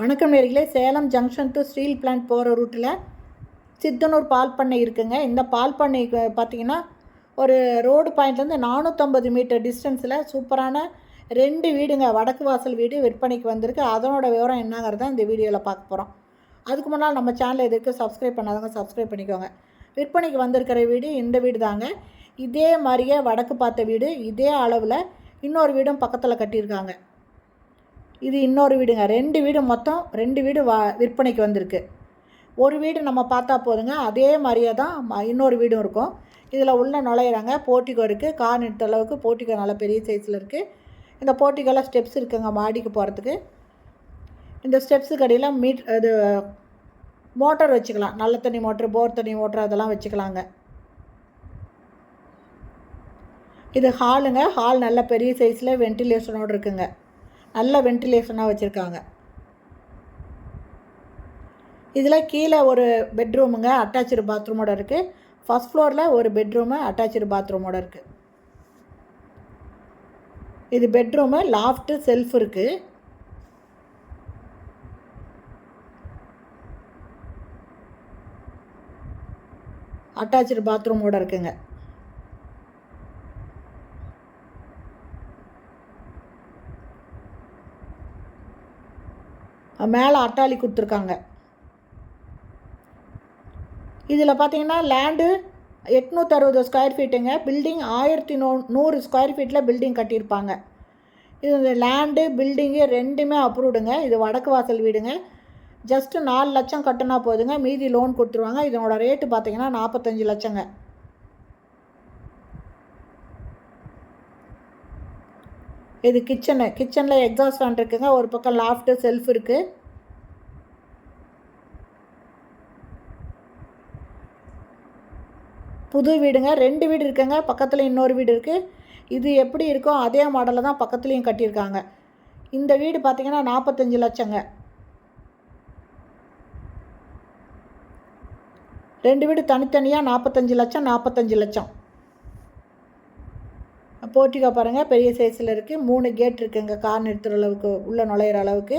வணக்கம் நேர்களே. Salem junction to steel plant போகிற ரூட்டில் சித்தனூர் பால் பண்ணை இருக்குங்க. இந்த பால் பண்ணை பார்த்தீங்கன்னா ஒரு ரோடு பாயிண்ட்லேருந்து நானூற்றம்பது மீட்டர் டிஸ்டன்ஸில் சூப்பரான ரெண்டு வீடுங்க. வடக்கு வாசல் வீடு விற்பனைக்கு வந்திருக்கு. அதனோட விவரம் என்னங்கிறத இந்த வீடியோவில் பார்க்க போகிறோம் அதுக்கு முன்னால் நம்ம சேனல் எதுக்கு சப்ஸ்கிரைப் பண்ணாதவங்க சப்ஸ்கிரைப் பண்ணிக்கோங்க. விற்பனைக்கு வந்திருக்கிற வீடு இந்த வீடு தாங்க. இதே மாதிரியே வடக்கு பார்த்த வீடு. இதே அளவில் இன்னொரு வீடும் பக்கத்தில் கட்டியிருக்காங்க. இது இன்னொரு வீடுங்க. ரெண்டு வீடு மொத்தம் ரெண்டு வீடு வா விற்பனைக்கு வந்திருக்கு. ஒரு வீடு நம்ம பார்த்தா போதுங்க. அதே மாதிரியே தான் இன்னொரு வீடும் இருக்கும். இதில் உள்ளே நுழையிறாங்க. போட்டிக்கோ இருக்குது கார் நிறுத்த அளவுக்கு போட்டிக்கோ நல்ல பெரிய சைஸில் இருக்குது இந்த போர்ட்டிகோவில் ஸ்டெப்ஸ் இருக்குங்க மாடிக்கு போகிறதுக்கு இந்த ஸ்டெப்ஸுக்கு அடியில் மீட் இது மோட்டர் வச்சுக்கலாம். நல்ல தண்ணி மோட்ரு போர் தண்ணி மோட்ரு அதெல்லாம் வச்சுக்கலாங்க. இது ஹாலுங்க ஹால் நல்ல பெரிய சைஸில் வென்டிலேஷனோடு இருக்குங்க. நல்ல வென்டிலேஷனாக வச்சுருக்காங்க. இதில் கீழே ஒரு பெட்ரூமுங்க அட்டாச்சு பாத்ரூமோட இருக்குது ஃபஸ்ட் ஃப்ளோரில் ஒரு பெட்ரூமு அட்டாச்சு பாத்ரூமோட இருக்குது இது பெட்ரூமு லாஃப்ட்டு செல்ஃப் இருக்குது அட்டாச்சு பாத்ரூமோட இருக்குங்க. மேலே அட்டாளி கொடுத்துருக்காங்க. இதில் பார்த்தீங்கன்னா லேண்டு எட்நூற்றறுபது ஸ்கொயர் ஃபீட்டுங்க பில்டிங் ஆயிரத்தி நூ நூறு ஸ்கொயர் ஃபீட்டில் பில்டிங் கட்டியிருப்பாங்க. இது லேண்டு பில்டிங்கு ரெண்டுமே அப்ரூவ்டுங்க இது வடக்கு வாசல் வீடுங்க. ஜஸ்ட்டு நாலு லட்சம் கட்டினா போதுங்க. மீதி லோன் கொடுத்துருவாங்க. இதனோட ரேட்டு பார்த்தீங்கன்னா நாற்பத்தஞ்சு லட்சங்க. இது கிச்சனு கிச்சனில் எக்ஸாஸ்ட் ஃபேன் இருக்குங்க. ஒரு பக்கம் லாஃப்ட்டு செல்ஃப் இருக்குது புது வீடுங்க. ரெண்டு வீடு இருக்குங்க. பக்கத்தில் இன்னொரு வீடு இருக்குது இது எப்படி இருக்கோ அதே மாடலில் தான் பக்கத்துலேயும் கட்டியிருக்காங்க. இந்த வீடு பார்த்திங்கன்னா நாற்பத்தஞ்சு லட்சங்க. ரெண்டு வீடு தனித்தனியாக நாற்பத்தஞ்சு லட்சம் நாற்பத்தஞ்சு லட்சம். போர்ட்டிகோ பாருங்கள் பெரிய சைஸில் இருக்குது மூணு கேட் இருக்குங்க கார் நிறுத்துகிற அளவுக்கு உள்ளே நுழையிற அளவுக்கு.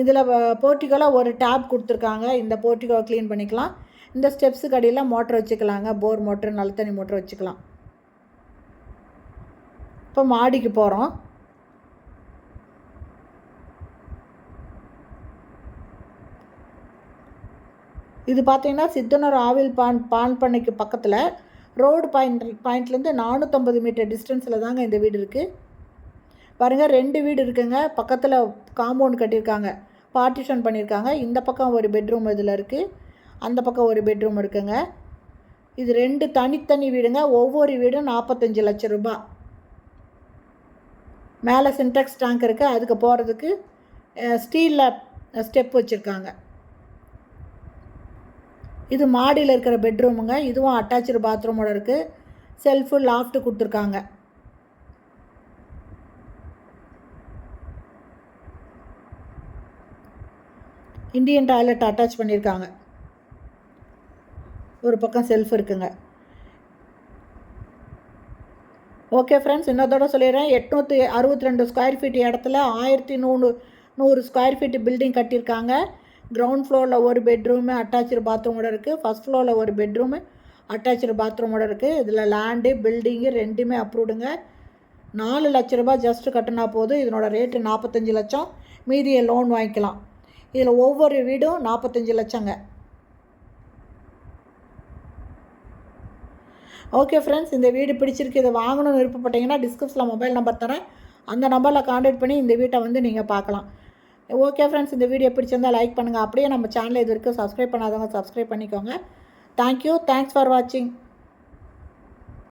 இதில் போர்ட்டிகோவில் ஒரு டேப் கொடுத்துருக்காங்க. இந்த போர்ட்டிகோவை க்ளீன் பண்ணிக்கலாம். இந்த ஸ்டெப்ஸுக்கு அடியில் மோட்டர் வச்சுக்கலாங்க. போர் மோட்ரு நல்ல தண்ணி மோட்ரு வச்சுக்கலாம். இப்போ மாடிக்கு போகிறோம் இது பார்த்தீங்கன்னா சித்தனூர் ஆவில் பான் பான் பண்ணைக்கு பக்கத்தில் ரோடு பாயிண்ட் பாயிண்ட்லேருந்து நானூற்றம்பது மீட்டர் டிஸ்டன்ஸில் தாங்க இந்த வீடு இருக்குது பாருங்கள் ரெண்டு வீடு இருக்குங்க. பக்கத்தில் காம்பவுண்ட் கட்டியிருக்காங்க. பார்ட்டிஷன் பண்ணியிருக்காங்க. இந்த பக்கம் ஒரு பெட்ரூம் இதில் இருக்குது அந்த பக்கம் ஒரு பெட்ரூம் இருக்குங்க. இது ரெண்டு தனித்தனி வீடுங்க. ஒவ்வொரு வீடும் நாற்பத்தஞ்சு லட்சம் ரூபா. மேலே சின்டெக்ஸ் டேங்க் இருக்குது அதுக்கு போகிறதுக்கு ஸ்டீலில் ஸ்டெப் வச்சுருக்காங்க. இது மாடியில் இருக்கிற பெட்ரூமுங்க. இதுவும் அட்டாச்சு பாத்ரூமோட இருக்குது செல்ஃபு லாஃப்ட்டு கொடுத்துருக்காங்க. இந்தியன் டாய்லெட் அட்டாச் பண்ணியிருக்காங்க ஒரு பக்கம் செல்ஃப் இருக்குங்க. ஓகே ஃப்ரெண்ட்ஸ் இன்னொருத்தோட சொல்லிடுறேன். எட்நூற்றி அறுபத்தி ரெண்டு ஸ்கொயர் ஃபீட் இடத்துல ஆயிரத்தி நூறு நூறு ஸ்கொயர் ஃபீட் பில்டிங் கட்டியிருக்காங்க. கிரவுண்ட் ஃப்ளோரில் ஒரு பெட்ரூமு அட்டாச்சு பாத்ரூமோட இருக்குது ஃபஸ்ட் ஃப்ளோரில் ஒரு பெட்ரூமு அட்டாச்சு பாத்ரூமோட இருக்குது இதில் லேண்டு பில்டிங்கு ரெண்டுமே அப்ரூவ்டுங்க நாலு லட்ச ரூபாய் ஜஸ்ட்டு கட்டினா போதும். இதனோட ரேட்டு நாற்பத்தஞ்சு லட்சம். மீதியை லோன் வாங்கிக்கலாம். இதில் ஒவ்வொரு வீடும் நாற்பத்தஞ்சு லட்சங்க. ஓகே ஃப்ரெண்ட்ஸ் இந்த வீடு பிடிச்சிருக்கு இதை வாங்கணும்னு விருப்பப்பட்டீங்கன்னா டிஸ்கிரிப்ஷனில் மொபைல் நம்பர் தரேன். அந்த நம்பரில் காண்டாக்ட் பண்ணி இந்த வீட்டை வந்து நீங்கள் பார்க்கலாம். ஓகே ஃப்ரெண்ட்ஸ் இந்த வீடியோ பிடிச்சிருந்தால் லைக் பண்ணுங்கள் அப்படியே நம்ம சேனலை இது வரைக்கும் சப்ஸ்கிரைப் பண்ணாதவங்க சப்ஸ்கிரைப் பண்ணிக்கோங்க. தேங்க்யூ தேங்க்ஸ் ஃபார் வாட்சிங்